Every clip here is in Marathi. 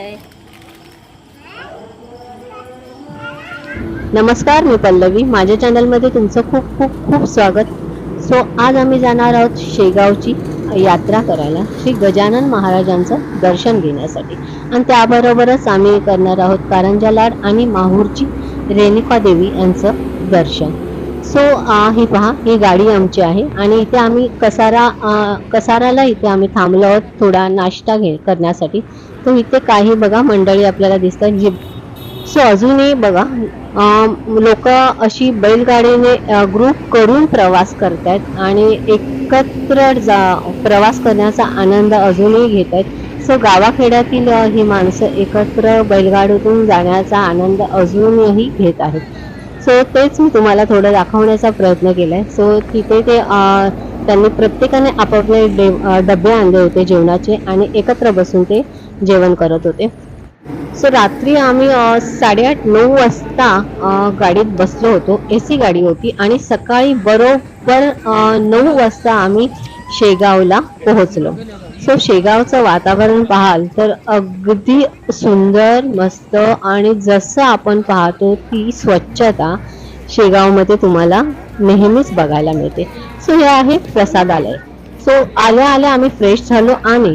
है नमस्कार मी पल्लवी. माझ्या चॅनलमध्ये तुमचं खूप खूप खूप स्वागत. सो आज आम्ही जाणार आहोत शेगावची यात्रा करायला श्री गजानन महाराजांचं दर्शन घेण्यासाठी. आणि त्याबरोबरच आम्ही करणार आहोत कारंजा लाड आणि माहूरची रेणुका देवी यांचं दर्शन. सो ही पहा ही गाडी आमची आहे. आणि इथे आम्ही कसारा अ, कसाराला इथे आम्ही थांबलो आहोत थोडा नाश्ता घे करण्यासाठी. तर इथे काही बघा मंडळी आपल्याला दिसतात. जी सो अजूनही बघा लोक अशी बैलगाडीने ग्रुप करून प्रवास करतायत आणि एकत्र जा प्रवास करण्याचा आनंद अजूनही घेत आहेत सो गावाखेड्यातील ही माणसं एकत्र बैलगाडीतून जाण्याचा आनंद अजूनही घेत आहेत. सो तेच मी तुम्हाला थोडं दाखवण्याचा प्रयत्न केलाय. सो तिथे ते त्यांनी प्रत्येकाने आपापले डे डबे आणले होते जेवणाचे आणि एकत्र बसून ते जेवण करत होते. सो रात्री आम्ही साडेआठ नऊ वाजता गाडीत बसलो होतो. ए सी गाडी होती आणि सकाळी बरोबर नऊ वाजता आम्ही शेगावला पोहोचलो. सो शेगावचं वातावरण पाहाल तर अगदी सुंदर मस्त आणि जसं आपण पाहतो ती स्वच्छता शेगावमध्ये तुम्हाला नेहमीच बघायला मिळते. सो हे आहे प्रसादालय. सो आल्या आल्या आम्ही फ्रेश झालो आणि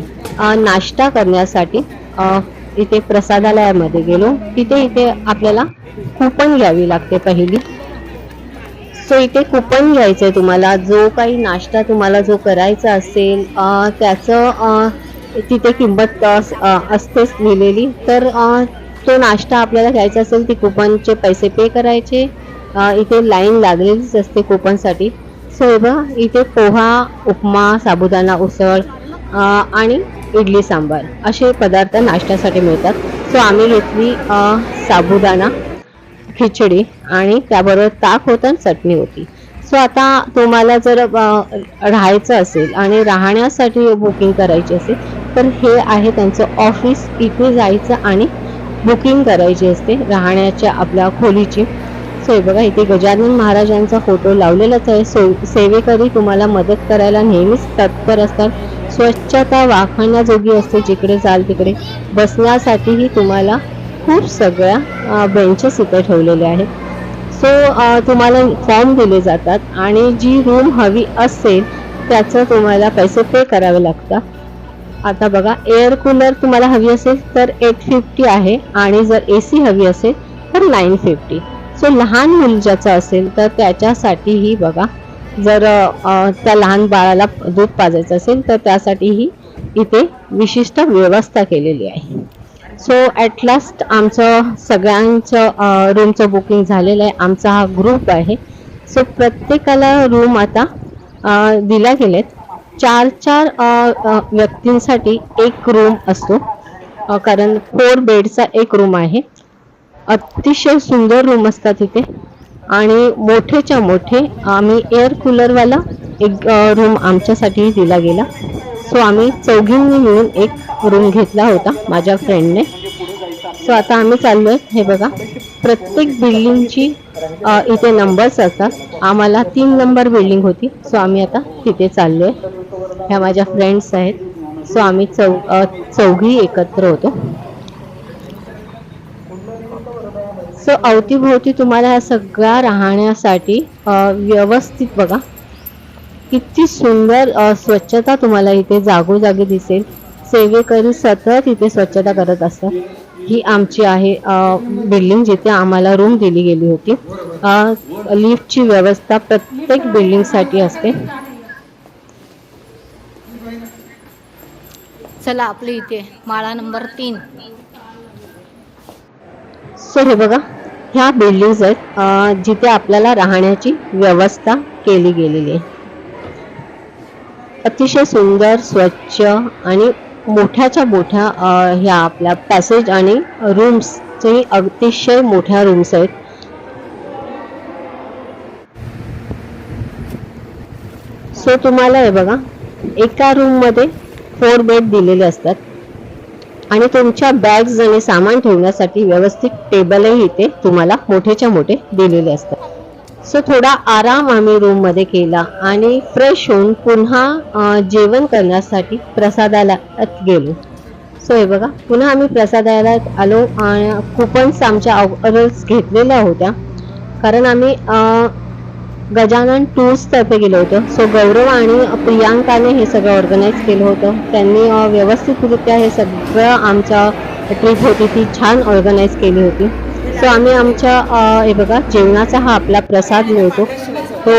नाश्ता करण्यासाठी इथे प्रसादालयामध्ये गेलो. तिथे इथे आपल्याला कुपन घ्यावी लागते पहिली. सो इथे कुपन घ्यायचंय तुम्हाला. जो काही नाश्ता तुम्हाला जो करायचा असेल त्याचं तिथे किंमत असतेच लिहिलेली. तर तो नाश्ता आपल्याला घ्यायचा असेल ती कुपनचे पैसे पे करायचे. इथे लाईन लागलेलीच असते कुपनसाठी सो हे बघा इथे पोहा उपमा साबुदाणा उसळ आणि इडली सांबार असे पदार्थ नाश्त्यासाठी मिळतात. सो आम्ही घेतली साबुदाणा खिचडी आणि त्याबरोबर ताक होतं आणि चटणी होती. सो आता तुम्हाला जर राहायचं असेल आणि राहण्यासाठी बुकिंग करायची असेल तर हे आहे त्यांचं ऑफिस इथे जायचं आणि बुकिंग करायची असते राहण्याच्या आपल्या खोलीची. सो बघा इथे गजानन महाराजांचा फोटो लावलेलाच आहे. सो सेवेकरी तुम्हाला मदत करायला नेहमीच तत्पर असतात. स्वच्छता वाखण्याजोगी असते जिकडे जाल तिकडे. बसण्यासाठीही तुम्हाला खूप सगळ्या बेंचेस इथे ठेवलेले आहेत. सो तुम्हाला फॉर्म दिले जातात आणि जी रूम हवी असेल त्याचं तुम्हाला पैसे पे करावे लागतात. आता बघा एअर कूलर तुम्हाला हवी असेल तर एट फिफ्टी आहे आणि जर ए सी हवी असेल तर नाईन फिफ्टी सो लहान मूल ज्याचं असेल तर त्याच्यासाठीही बघा जर त्या लहान बाळाला दूध पाजायचं असेल तर त्यासाठीही इथे विशिष्ट व्यवस्था केलेली आहे. सो ॲट लास्ट आमचं सगळ्यांचं रूमचं बुकिंग झालेलं आहे. आमचा हा ग्रुप आहे. सो प्रत्येकाला रूम आता दिल्या गेलेत. चार चार व्यक्तींसाठी एक रूम असतो. कारण फोर बेडचा एक रूम आहे. अतिशय सुंदर रूम असतात इथे. आणि मोठेच्या मोठे आम्ही एअर कूलरवाला एक रूम आमच्यासाठी दिला गेला. सो आम्ही चौघींनी मिळून एक रूम घेतला होता माझ्या फ्रेंडने सो आता आम्ही चाललो आहे हे बघा. प्रत्येक बिल्डिंगची इथे नंबर्स असतात. आम्हाला तीन नंबर बिल्डिंग होती. सो आम्ही आता तिथे चाललो आहे ह्या माझ्या फ्रेंड्स आहेत. सो आम्ही चौ चौघी एकत्र होतो. सो अवतीभोवती तुम्हाला ह्या सगळ्या राहण्यासाठी व्यवस्थित बघा. किती सुंदर स्वच्छता तुम्हाला इथे जागोजागी दिसेल. सेवेकरी सतत इथे स्वच्छता करत असतात. ही आमची आहे बिल्डिंग जिथे आम्हाला रूम दिली गेली होती. लिफ्टची व्यवस्था प्रत्येक बिल्डिंगसाठी असते. चला आपली इथे माळा नंबर तीन. सो हे बघा. ह्या बिल्डिंग्स आहेत जिथे आपल्याला राहण्याची व्यवस्था केली गेलेली आहे. अतिशय सुंदर स्वच्छ आणि मोठ्याच्या मोठ्या ह्या आपल्या पॅसेज आणि रूम्सचे अतिशय मोठ्या रूम्स आहेत. सो तुम्हाला हे बघा एका रूममध्ये फोर बेड दिलेले असतात. आणि तुमच्या बॅग्स आणि सामान ठेवण्यासाठी व्यवस्थित टेबलही इथे तुम्हाला मोठेच्या मोठे दिलेले असतात. सो थोडा आराम आम्ही रूममध्ये केला आणि फ्रेश होऊन पुन्हा जेवण करण्यासाठी प्रसादाला गेलो. सो हे बघा पुन्हा आम्ही प्रसादालयात आलो आणि कुपन्स आमच्या अगोदरच घेतलेल्या होत्या. कारण आम्ही गजानन टूर्स तर्फे गेलो होतं. सो गौरव आणि प्रियांकाने हे सगळं ऑर्गनाईज केलं होतं. त्यांनी व्यवस्थितरित्या हे सगळं आमच्या ट्रीप होती. ती छान ऑर्गनाईज केली होती. सो आम्ही आमच्या हे बघा जेवणाचा हा आपला प्रसाद मिळतो. तो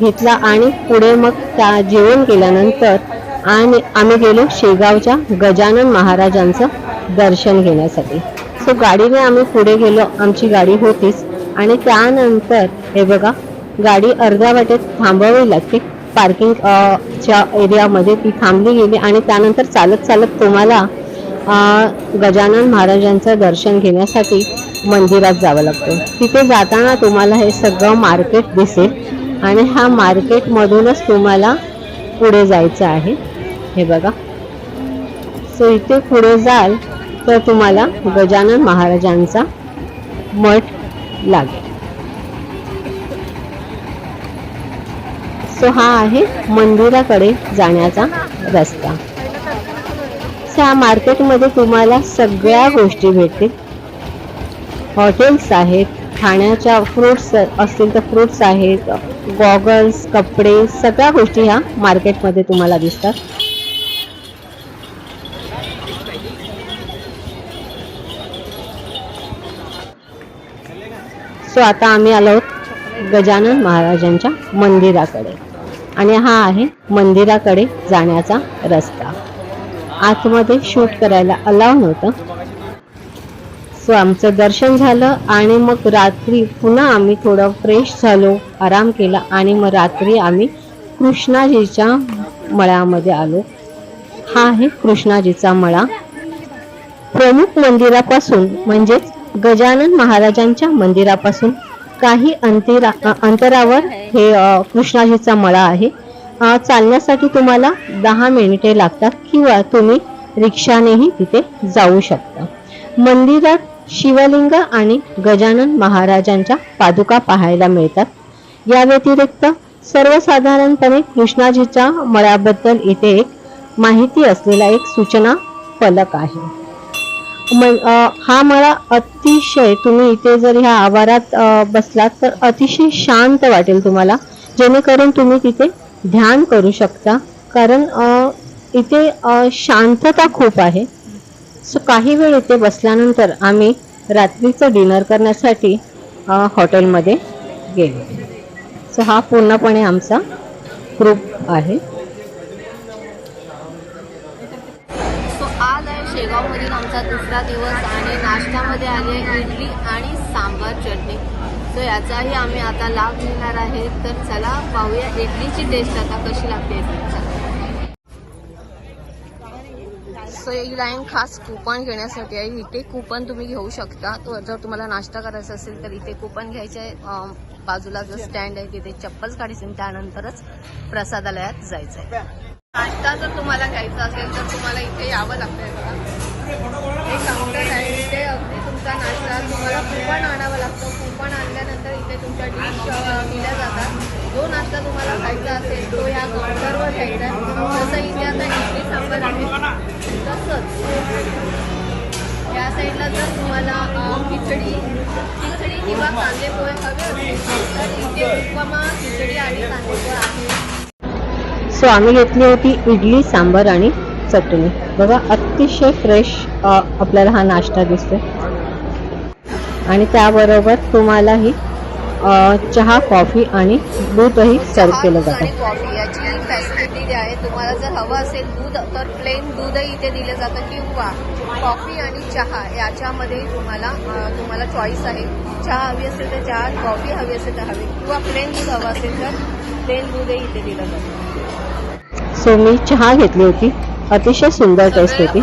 घेतला आणि पुढे मग त्या जेवण केल्यानंतर आणि आम्ही गेलो शेगावच्या गजानन महाराजांचं दर्शन घेण्यासाठी. सो गाडीने आम्ही पुढे गेलो. आमची गाडी होतीच. आणि त्यानंतर हे बघा गाडी अर्ध्या वाटेत थांबवावी लागते. पार्किंग च्या एरियामध्ये ती थांबली गेली आणि त्यानंतर चालत चालत तुम्हाला गजानन महाराजांचं दर्शन घेण्यासाठी मंदिरात जावं लागतं. तिथे जाताना तुम्हाला हे सगळं मार्केट दिसेल आणि ह्या मार्केटमधूनच तुम्हाला पुढे जायचं आहे. हे बघा. सो इथे पुढे जाल तर तुम्हाला गजानन महाराजांचा मठ लागेल. सो हा आहे मंदिराकडे जाण्याचा रस्ता. सो मार्केटमध्ये तुम्हाला सगळ्या गोष्टी भेटतील. हॉटेल्स आहेत खाण्याच्या फ्रुट्स असतील तर फ्रुट्स आहेत गॉगल्स कपडे सगळ्या गोष्टी ह्या मार्केटमध्ये तुम्हाला दिसतात. सो आता आम्ही आलो आहोत गजानन महाराजांच्या मंदिराकडे. आणि हा आहे मंदिराकडे जाण्याचा रस्ता. आतमध्ये शूट करायला अलाव नव्हतं. सो आमचं दर्शन झालं आणि मग रात्री पुन्हा आम्ही थोडं फ्रेश झालो आराम केला आणि मग रात्री आम्ही कृष्णाजीच्या मळ्यामध्ये आलो. हा आहे कृष्णाजीचा मळा. प्रमुख मंदिरापासून म्हणजेच गजानन महाराजांच्या मंदिरापासून काही अंतरा अंतरावर हे कृष्णाजीचा मळा आहे. चालण्यासाठी तुम्हाला दहा मिनिटे लागतात किंवा तुम्ही रिक्षानेही तिथे जाऊ शकता. मंदिरात शिवलिंग आणि गजानन महाराजांच्या पादुका पाहायला मिळतात. या व्यतिरिक्त सर्वसाधारणपणे कृष्णाजीच्या मळ्याबद्दल इथे एक माहिती असलेला एक सूचना फलक आहे. हा मला अतिशय तुम्ही इथे जर ह्या आवारात बसलात तर अतिशय शांत वाटेल तुम्हाला जेणेकरून तुम्ही तिथे ध्यान करू शकता. कारण इथे शांतता खूप आहे. सो काही वेळ इथे बसल्यानंतर आम्ही रात्रीचं डिनर करण्यासाठी हॉटेलमध्ये गेलो. सो हा पूर्णपणे आमचा ग्रुप आहे. आज आहे शेगावमधील आमचा दुसरा दिवस आणि नाश्त्यामध्ये आली आहे इडली आणि सांबार चटणी. सो याचाही आम्ही आता लाभ घेणार आहे. तर चला पाहूया इडलीची टेस्ट आता कशी लागते सो ही लाईन खास कुपन घेण्यासाठी आहे. इथे कुपन तुम्ही घेऊ शकता. तो जर तुम्हाला नाश्ता करायचा असेल तर इथे कुपन घ्यायचे आहे. बाजूला जो स्टँड आहे तिथे चप्पल काढायची त्यानंतरच प्रसादालयात जायचं आहे नाश्ता जर तुम्हाला घ्यायचा असेल तर तुम्हाला इथे यावं लागतंय बघा. हे काउंटर आहे इथे. अगदी तुमचा नाश्ता तुम्हाला कुपन आणावं लागतं. कुपन आणल्यानंतर इथे तुमच्या डिश दिल्या जातात. जो नाश्ता तुम्हाला खायचा असेल तो या काउंटरवर घ्यायचा आहे. जसं इथे आता इडली सांबर आहे तसंच या साईडला जर तुम्हाला खिचडी खिचडी किंवा कांदेपोहे हवे असतील तर इथे उपमा खिचडी आणि कांदेपोहे आहे. सो आम्ही घेतली होती इडली सांबर आणि चटणी. बघा अतिशय फ्रेश आपल्याला हा नाश्ता दिसतोय. आणि त्याबरोबर तुम्हालाही चहा कॉफी आणि दूधही सर्व केलं जातं. कॉफी याची फॅसिलिटी आहे तुम्हाला जर हवं असेल दूध तर प्लेन दूधही इथे दिलं जातं किंवा कॉफी आणि चहा याच्यामध्ये तुम्हाला तुम्हाला चॉईस आहे. चहा हवी असेल तर चहा कॉफी हवी असेल तर हवी. किंवा प्लेन दूध हवं असेल तर प्लेन दूधही इथे दिलं जातं. सो मी चहा घेतली होती. अतिशय सुंदर टेस्ट होती.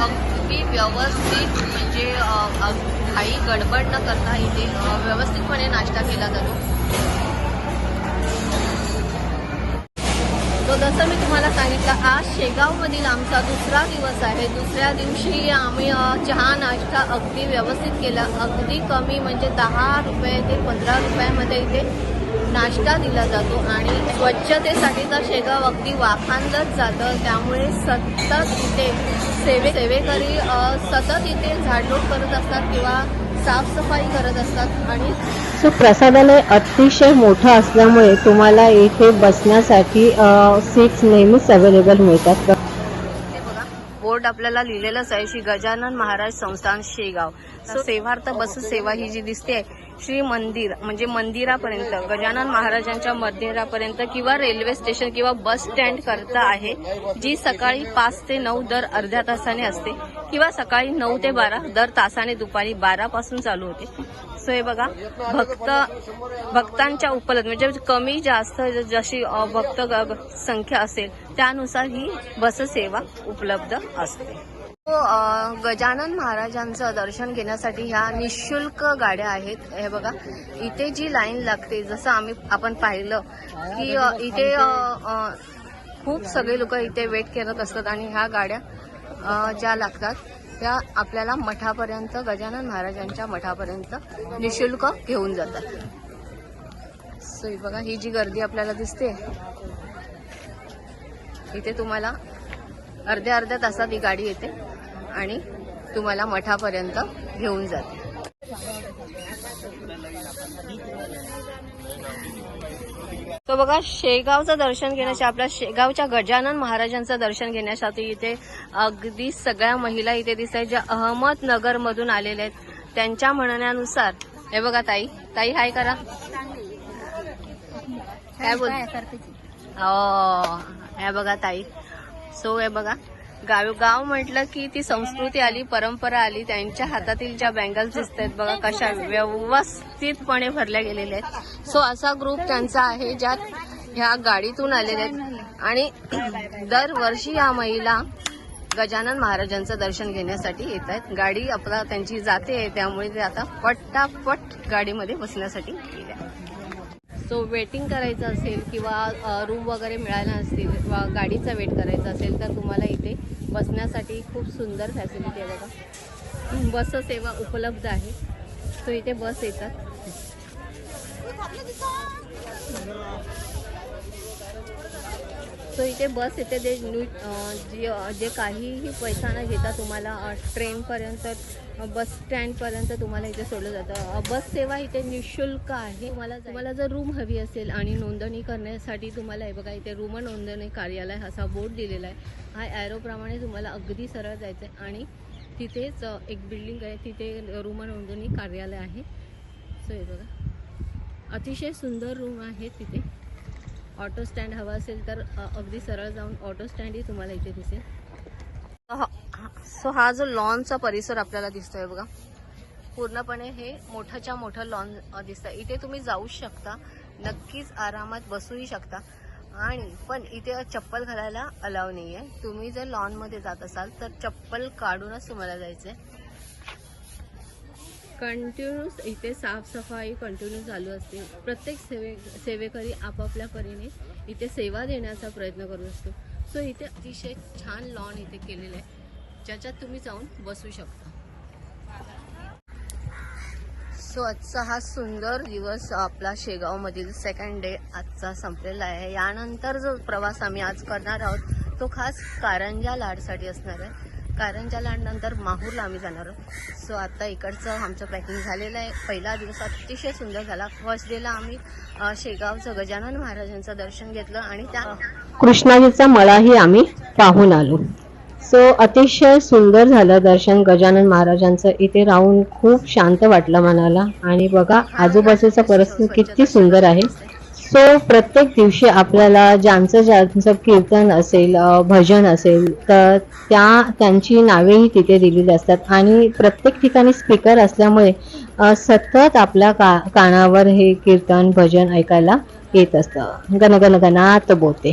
व्यवस्थित काही गडबड न करता इथे व्यवस्थितपणे नाश्ता केला जातो. तो जसं मी तुम्हाला सांगितलं आज शेगावमधील आमचा दुसरा दिवस आहे. दुसऱ्या दिवशी आम्ही चहा नाश्ता अगदी व्यवस्थित केला. अगदी कमी म्हणजे दहा रुपये ते पंधरा रुपयामध्ये इथे नाश्ता दिला जातो आणि स्वच्छतेसाठी तर शेगाव अगदी वाखाणलंच जातं. त्यामुळे सतत इथे सेवे सेवेकरी सतत इथे झाडलोट करत असतात किंवा साफसफाई करत असतात आणि सो प्रसादालय अतिशय मोठं असल्यामुळे तुम्हाला इथे बसण्यासाठी सीट्स नेहमीच अवेलेबल मिळतात. बोर्ड आपल्याला लिहिलेलंच आहे. श्री गजानन महाराज संस्थान शेगाव. सो सेवार्थ बस सेवा ही जी दिसते श्री मंदिर म्हणजे मंदिरापर्यंत गजानन महाराजांच्या मंदिरापर्यंत किंवा रेल्वे स्टेशन किंवा बस स्टँड करता आहे जी सकाळी पाच ते नऊ दर अर्ध्या तासाने असते किंवा सकाळी नऊ ते बारा दर तासाने दुपारी बारा पासून चालू होते. सो हे बघा. भक्त भक्तांच्या उपलब्ध म्हणजे कमी जास्त जशी भक्त संख्या असेल त्यानुसार ही बस सेवा उपलब्ध असते. हो, गजानन महाराजांचं दर्शन घेण्यासाठी ह्या निशुल्क गाड्या आहेत. हे बघा इथे जी लाईन लागते जसं आम्ही आपण पाहिलं की इथे खूप सगळे लोक इथे वेट करत असतात आणि ह्या गाड्या ज्या लागतात त्या आपल्याला मठापर्यंत गजानन महाराजांच्या मठापर्यंत निशुल्क घेऊन जातात. सो ही बघा ही जी गर्दी आपल्याला दिसते. इथे तुम्हाला अर्ध्या अर्ध्या तासात ही गाडी येते आणि तुम्हाला मठापर्यंत घेऊन जाते. तो बघा शेगावचं दर्शन घेण्यासाठी आपल्या शेगावच्या गजानन महाराजांचं दर्शन घेण्यासाठी इथे अगदी सगळ्या महिला इथे दिसत आहेत ज्या अहमदनगर मधून आलेल्या आहेत. त्यांच्या म्हणण्यानुसार हे बघा ताई ताई हाय करा. काय बोल हे बघा ताई. सो हे बघा. गाव गाव म्हटलं की ती संस्कृती आली परंपरा आली त्यांच्या हातातील ज्या बँगल्स दिसत आहेत बघा कशा व्यवस्थितपणे भरल्या गेलेल्या आहेत. सो असा ग्रुप त्यांचा आहे ज्यात ह्या गाडीतून आलेल्या आहेत. आणि दरवर्षी या महिला गजानन महाराजांचं दर्शन घेण्यासाठी येत आहेत. गाडी आपला त्यांची जाते त्यामुळे ते आता पटापट गाडीमध्ये बसण्यासाठी गेल्या. सो वेटिंग करायचं असेल किंवा रूम वगैरे मिळायला असतील किंवा गाडीचा वेट करायचा असेल तर तुम्हाला इथे बसण्यासाठी खूप सुंदर फॅसिलिटी आहे बघा. बस सेवा उपलब्ध आहे. सो इथे बस येतात. सो इथे बस येते जे न्यू जे जे काहीही पैसा न घेता तुम्हाला ट्रेनपर्यंत बस स्टँडपर्यंत तुम्हाला इथे सोडलं जातं. बस सेवा इथे निशुल्क आहे. तुम्हाला तुम्हाला जर रूम हवी असेल आणि नोंदणी करण्यासाठी तुम्हाला हे बघा इथे रूम नोंदणी कार्यालय असा बोर्ड दिलेला आहे. हा ॲरोप्रमाणे तुम्हाला अगदी सरळ जायचं आहे आणि तिथेच एक बिल्डिंग आहे. तिथे रूम नोंदणी कार्यालय आहे. सो हे बघा. अतिशय सुंदर रूम आहे तिथे. ऑटो स्टँड हवा असेल तर अगदी सरळ जाऊन ऑटो स्टँडही तुम्हाला इथे दिसेल. सो हा जो लॉनचा परिसर आपल्याला दिसतोय बघा. पूर्णपणे हे मोठ्याच्या मोठं लॉन दिसतं इथे तुम्ही जाऊ शकता. नक्कीच आरामात बसूही शकता. आणि पण इथे चप्पल घालायला अलाव नाही आहे तुम्ही जर लॉनमध्ये जात असाल तर चप्पल काढूनच तुम्हाला जायचं आहे कंटिन्यूस इथे साफसफाई कंटिन्यू चालू असते. प्रत्येक सेवे सेवेकरी आपापल्या परीने इथे सेवा देण्याचा प्रयत्न करत असतो सो इथे अतिशय छान लॉन इथे केलेलं आहे. ज्याच्यात तुम्ही जाऊन बसू शकता. सो आजचा हा सुंदर दिवस आपला शेगावमधील सेकंड डे आजचा संपलेला आहे. यानंतर जो प्रवास आम्ही आज करणार आहोत तो खास कारंजा लाडसाठी असणार आहे. कारंजा लाडनंतर माहूरला आम्ही जाणार आहोत. सो आता इकडचं आमचं पॅकिंग झालेलं आहे. पहिला दिवस अतिशय सुंदर झाला. फर्स्ट डेला आम्ही शेगावचं गजानन महाराजांचं दर्शन घेतलं आणि त्या कृष्णाजीचा मळाही आम्ही पाहून आलो. सो अतिशय सुंदर झालं दर्शन गजानन महाराजांचं. इथे राहून खूप शांत वाटलं मनाला. आणि बघा आजूबाजूचा परिस्थिती किती सुंदर आहे. सो प्रत्येक दिवशी आपल्याला ज्यांचं ज्यांचं कीर्तन असेल भजन असेल तर त्या त्यांची नावेही तिथे दिलेली असतात. आणि प्रत्येक ठिकाणी स्पीकर असल्यामुळे सतत आपल्या का कानावर हे कीर्तन भजन ऐकायला येत असतं. गणगण गणात बोते